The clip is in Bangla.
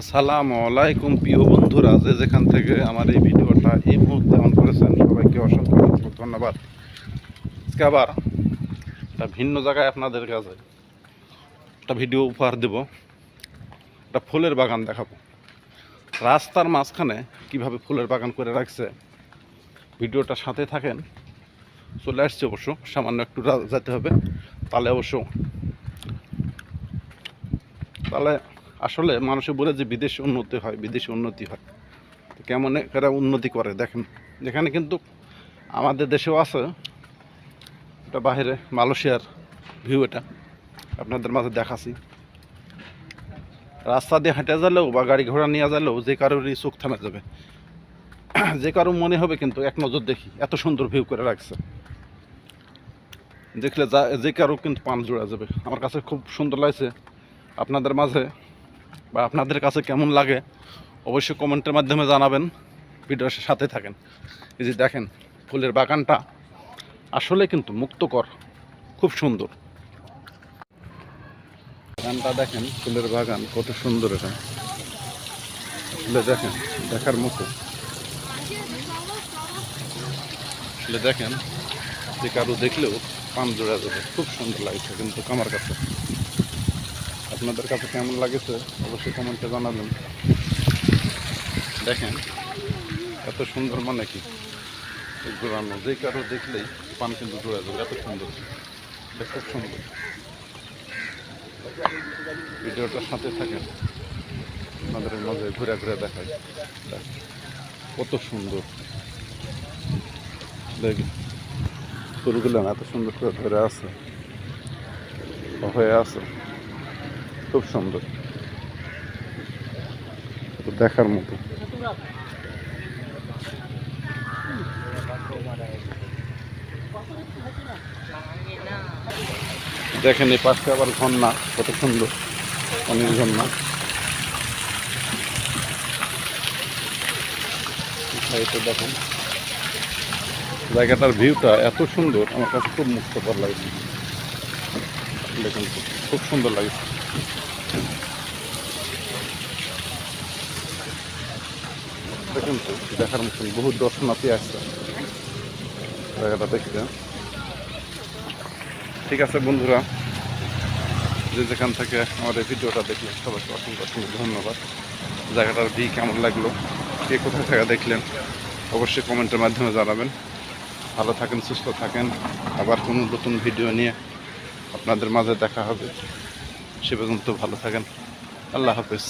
আসসালামু আলাইকুম, প্রিয় বন্ধুরা। যে যেখান থেকে আমার এই ভিডিওটা এই মুহূর্তে অন করেছেন, সবাইকে অসংখ্য অসংখ্য ধন্যবাদ। আজকে আবার একটা ভিন্ন জায়গায় আপনাদের কাছে একটা ভিডিও উপহার দেব। একটা ফুলের বাগান দেখাবো। রাস্তার মাঝখানে কীভাবে ফুলের বাগান করে রাখছে ভিডিওটা সাথে থাকেন। চলে আসছে অবশ্য, সামান্য একটু যেতে হবে। তাহলে অবশ্য তাহলে আসলে মানুষে বলে যে বিদেশে উন্নতি হয়, বিদেশে উন্নতি হয়। কেমন এরা উন্নতি করে দেখেন। যেখানে কিন্তু আমাদের দেশেও আছে। এটা বাইরে মালয়েশিয়ার ভিউ এটা। আপনাদের মাঝে দেখাছি রাস্তা দিয়ে হেঁটে গেলেও বা গাড়ি ঘোড়া নিয়ে গেলেও যে কারোরই চোখ থামে যাবে। যে কারও মনে হবে কিন্তু এক নজর দেখি, এত সুন্দর ভিউ করে রাখছে। দেখলে যা, যে কারও কিন্তু পান জোড়া যাবে। আমার কাছে খুব সুন্দর লাগছে। আপনাদের মাঝে বা আপনাদের কাছে কেমন লাগে, অবশ্যই কমেন্টের মাধ্যমে জানাবেন। ভিডিওর সাথে থাকেন। এই যে দেখেন, ফুলের বাগানটা আসলে কিন্তু মুক্তকর, খুব সুন্দর। বাগানটা দেখেন, ফুলের বাগান, কত সুন্দর এটা। আসলে দেখেন, দেখার মতো। আসলে দেখেন, যে কারও দেখলেও পান জোড়া যাবে, খুব সুন্দর লাগছে কিন্তু আমার কাছে। আপনাদের কাছে কেমন লাগেছে, অবশ্যই কমেন্টে জানাবেন। দেখেন, এত সুন্দর মানে কি? ঘোরানো, যে কারও দেখলেই পান কিন্তু জোড়া যাবে, এত সুন্দর। খুব সুন্দর। ভিডিওটার সাথে থাকেন, আপনাদের মাঝে ঘুরে ঘুরে দেখায় কত সুন্দর। দেখ ফুলগুলো এত সুন্দর করে ধরে আছে, হয়ে আছে। খুব সুন্দর। দেখার মতো। দেখেন এই পাশে আবার ঝর্ণা, কত সুন্দর। অনেক সাইডে দেখেন। জায়গাটার ভিউটা এত সুন্দর, আমার কাছে খুব মুক্তকর লাগছে। দেখুন, খুব সুন্দর লাগছে। দেখুন তো দেখার মতন বহু দর্শনার্থী আসছে জায়গাটা দেখতে। ঠিক আছে বন্ধুরা, যে যেখান থেকে আমার ভিডিওটা দেখলেন, সবাইকে অসংখ্য অসংখ্য ধন্যবাদ। জায়গাটার ভি কেমন লাগল, কে কোথা থেকে দেখলেন, অবশ্যই কমেন্টের মাধ্যমে জানাবেন। ভালো থাকেন, সুস্থ থাকেন। আবার কোনো নতুন ভিডিও নিয়ে আপনাদের মাঝে দেখা হবে। সে পর্যন্ত ভালো থাকেন আল্লাহ হাফেজ